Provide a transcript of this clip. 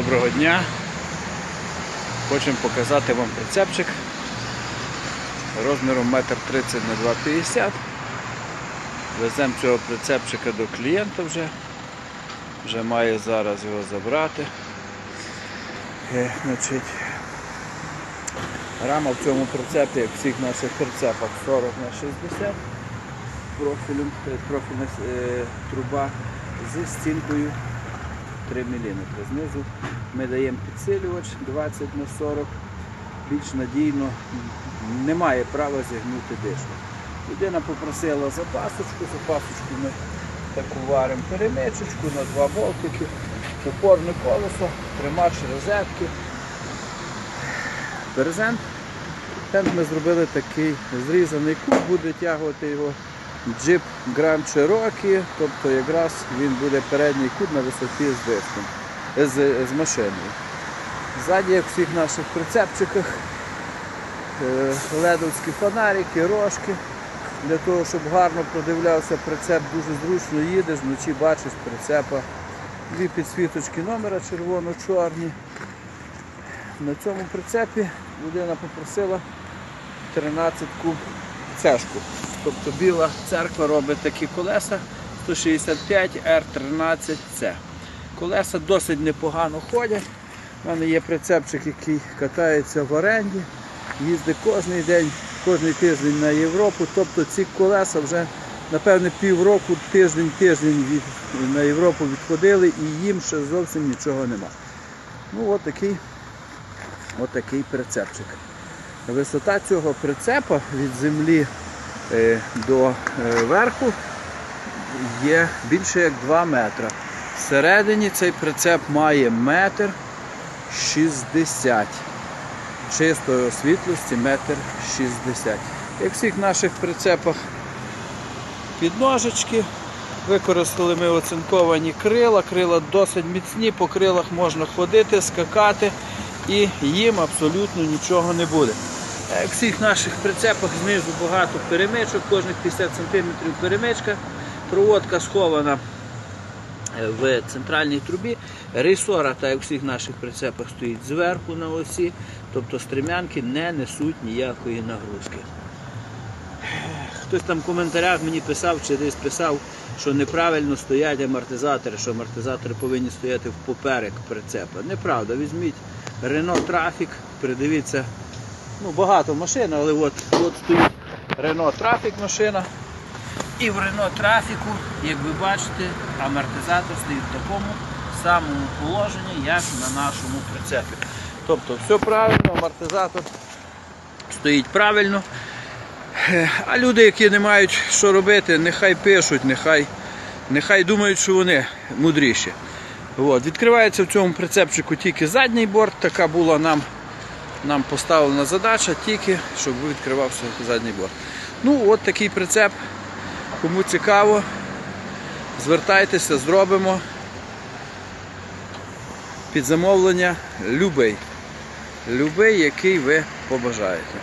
Доброго дня. Хочемо показати вам прицепчик розміром 1,30 на 2,50 Веземо цього прицепчика до клієнта вже. Вже має зараз його забрати. Е, значить, рама в цьому прицепі, як в всіх наших прицепах, 40 на 60 профілем, е, профільна е, труба з стінкою 3 мм. Знизу ми даємо підсилювач 20 на 40 більш надійно немає права зігнути дишло. Людина попросила запасочку, запасочку ми таку варимо перемичечку на два болтики, опорне колесо, тримач розетки. Брезент. Тент ми зробили такий зрізаний кут, буде тягувати його джип Grand Cherokee, тобто якраз він буде передній кут на висоті з диском, з, з машиною. Ззаді, як в всіх наших прицепчиках, е, ледовські фонарики, рожки. Для того, щоб гарно продивлявся прицеп, дуже зручно їдеш, вночі бачиш прицепа. Дві підсвіточки номера червоно-чорні. На цьому прицепі людина попросила 13-ку цешку. Тобто біла церква робить такі колеса 165 R13C. Колеса досить непогано ходять. У мене є прицепчик, який катається в оренді, їздить кожен день, кожен тиждень на Європу. Тобто ці колеса вже, напевне, півроку, тиждень-тиждень від, на Європу відходили і їм ще зовсім нічого нема. Ну от такий, прицепчик. Висота цього прицепа від землі до е, верху є більше як 2 метри. Всередині цей прицеп має метр 60. Чистої освітлості метр 60. Як в всіх наших прицепах підножечки. Використали ми оцинковані крила. Крила досить міцні, по крилах можна ходити, скакати і їм абсолютно нічого не буде. Як в всіх наших прицепах знизу багато перемичок, кожних 50 см перемичка. Проводка схована е, в центральній трубі. Рейсора, так як у всіх наших прицепах, стоїть зверху на осі, тобто стремянки не несуть ніякої нагрузки. Хтось там в коментарях мені писав чи десь писав, що неправильно стоять амортизатори, що амортизатори повинні стояти в поперек прицепа. Неправда, візьміть Renault Traffic, придивіться, ну багато машин, але от, от стоїть Renault Traffic машина. І в Renault Traffic, як ви бачите, амортизатор стоїть в такому самому положенні, як на нашому прицепі. Тобто все правильно, амортизатор стоїть правильно. А люди, які не мають що робити, нехай пишуть, нехай, нехай думають, що вони мудріші. От. Відкривається в цьому прицепчику тільки задній борт, така була нам, нам поставлена задача, тільки щоб відкривався задній борт. Ну, от такий прицеп. Кому цікаво, звертайтеся, зробимо під замовлення любий. Любий, який ви побажаєте.